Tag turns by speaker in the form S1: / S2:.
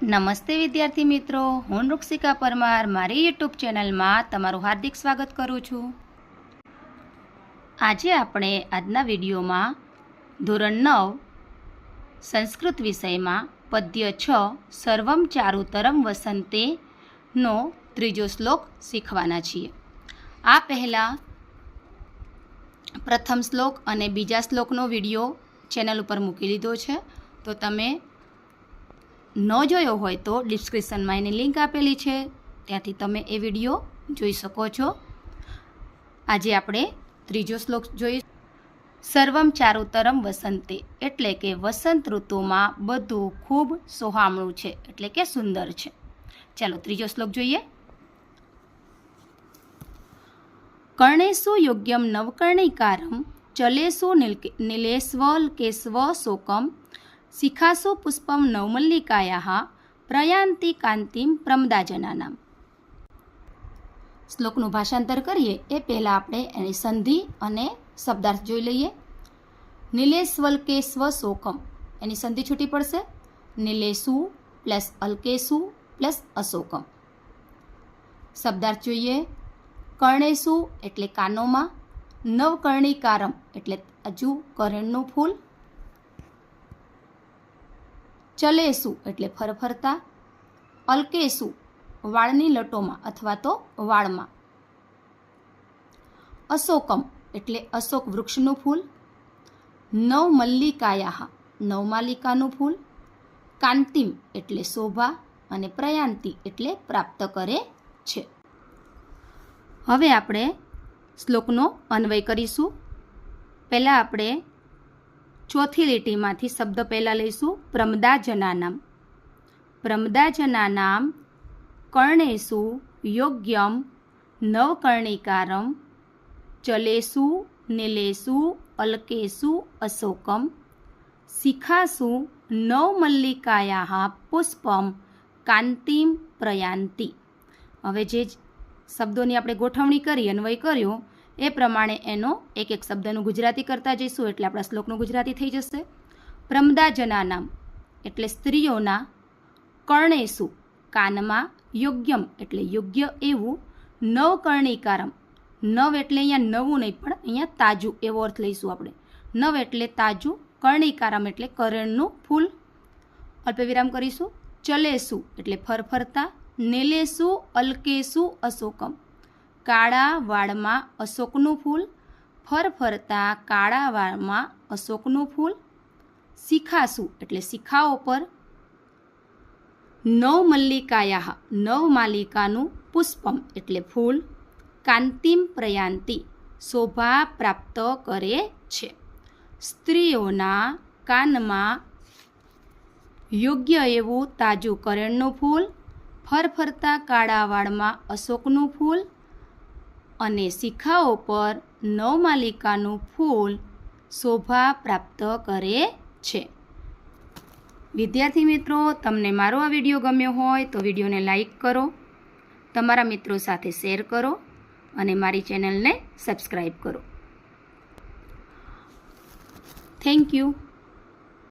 S1: નમસ્તે વિદ્યાર્થી મિત્રો. હું રૂક્ષિકા પરમાર. મારી યુટ્યુબ ચેનલમાં તમારું હાર્દિક સ્વાગત કરું છું. આજે આપણે આજના વિડીયોમાં ધોરણ નવ, સંસ્કૃત વિષયમાં પદ્ય છ, સર્વમ ચારુતરમ વસંતે નો ત્રીજો શ્લોક શીખવાના છીએ. આ પહેલાં પ્રથમ શ્લોક અને બીજા શ્લોકનો વીડિયો ચેનલ ઉપર મૂકી લીધો છે. તો તમે ન જોયો હોય તો ડિસ્ક્રિપ્શનમાં એની લિંક આપેલી છે. ત્યાંથી તમે એ વીડિયો જોઈ શકો છો. આજે આપણે ત્રીજો શ્લોક જોઈ સર્વમ ચારુતરમ વસંતે એટલે કે વસંત ઋતુમાં બધું ખૂબ સોહામણું છે, એટલે કે સુંદર છે. ચાલો ત્રીજો શ્લોક જોઈએ. કર્ણેશુ યોગ્યમ નવકર્ણિકારમ, ચલેશુ નીલ- નીલેશ્વલ કેશવ શોકમ શિખાસુ પુષ્પમ નવમલ્લિકાયા પ્રયાંતિ કાંતિમ પ્રમદાજનાનામ. શ્લોકનું ભાષાંતર કરીએ એ પહેલાં આપણે એની સંધિ અને શબ્દાર્થ જોઈ લઈએ. નીલેશ્વલ કે શોકમ. એની સંધિ છૂટી પડશે. નિલેશુ પ્લસ અલ્કેશુ પ્લસ અશોકમ. શબ્દાર્થ જોઈએ. કર્ણેશુ એટલે કાનોમાં. નવકર્ણિકારમ એટલે હજુ કરણનું ફૂલ. ચલેસુ એટલે ફરફરતા, અલ્કેસુ વાળની લટોમાં અથવા તો વાળમાં. અશોકમ એટલે અશોક વૃક્ષનું ફૂલ. નવમલ્લિકાયા નવમાલિકાનું ફૂલ. કાંતિમ એટલે શોભા અને પ્રયાંતિ એટલે પ્રાપ્ત કરે છે. હવે આપણે શ્લોકનો અન્વય કરીશું. પહેલાં આપણે ચોથી લીટીમાંથી શબ્દ પહેલાં લઈશું. પ્રમદાજનાનામ. પ્રમદાજનાનામ કર્ણેશુ યોગ્યમ નવકર્ણિકારમ ચલેશુ નિલેશુ અલ્કેશુ અશોકમ શિખાસુ નવમલ્લિકાયા પુષ્પમ કાંતિમ પ્રયાંતિ. હવે જ શબ્દોની આપણે ગોઠવણી કરી અન્વય કર્યો એ પ્રમાણે એનો એક એક શબ્દનું ગુજરાતી કરતા જઈશું એટલે આપણા શ્લોકનું ગુજરાતી થઈ જશે. પ્રમદાજના નામ એટલે સ્ત્રીઓના કર્ણેશુ કાનમાં યોગ્યમ એટલે યોગ્ય એવું, નવકર્ણિકારમ. નવ એટલે અહીંયા નવું નહીં, પણ અહીંયા તાજું એવો અર્થ લઈશું આપણે. નવ એટલે તાજું, કર્ણિકારમ એટલે કરણનું ફૂલ. અલ્પવિરામ કરીશું. ચલેસુ એટલે ફરફરતા, નેલેસુ, અલ્કેસુ, અશોકમ. કાળા વાળમાં અશોકનું ફૂલ, ફરફરતા કાળા વાળમાં અશોકનું ફૂલ, શિખાસુ એટલે શિખાઓ પર નવ મલ્લિકાયા નવ માલિકાનું પુષ્પમ એટલે ફૂલ, કાંતિમ પ્રયાંતિ શોભા પ્રાપ્ત કરે છે. સ્ત્રીઓના કાનમાં યોગ્ય એવું તાજું કરેણનું ફૂલ, ફરફરતા કાળા વાળમાં અશોકનું ફૂલ અને શિખાઓ પર નવમાલિકાનું ફૂલ શોભા પ્રાપ્ત કરે છે. વિદ્યાર્થી મિત્રો, તમને મારો આ વીડિયો ગમ્યો હોય તો વિડીયોને લાઈક કરો, તમારા મિત્રો સાથે શેર કરો અને મારી ચેનલને સબસ્ક્રાઈબ કરો. Thank you.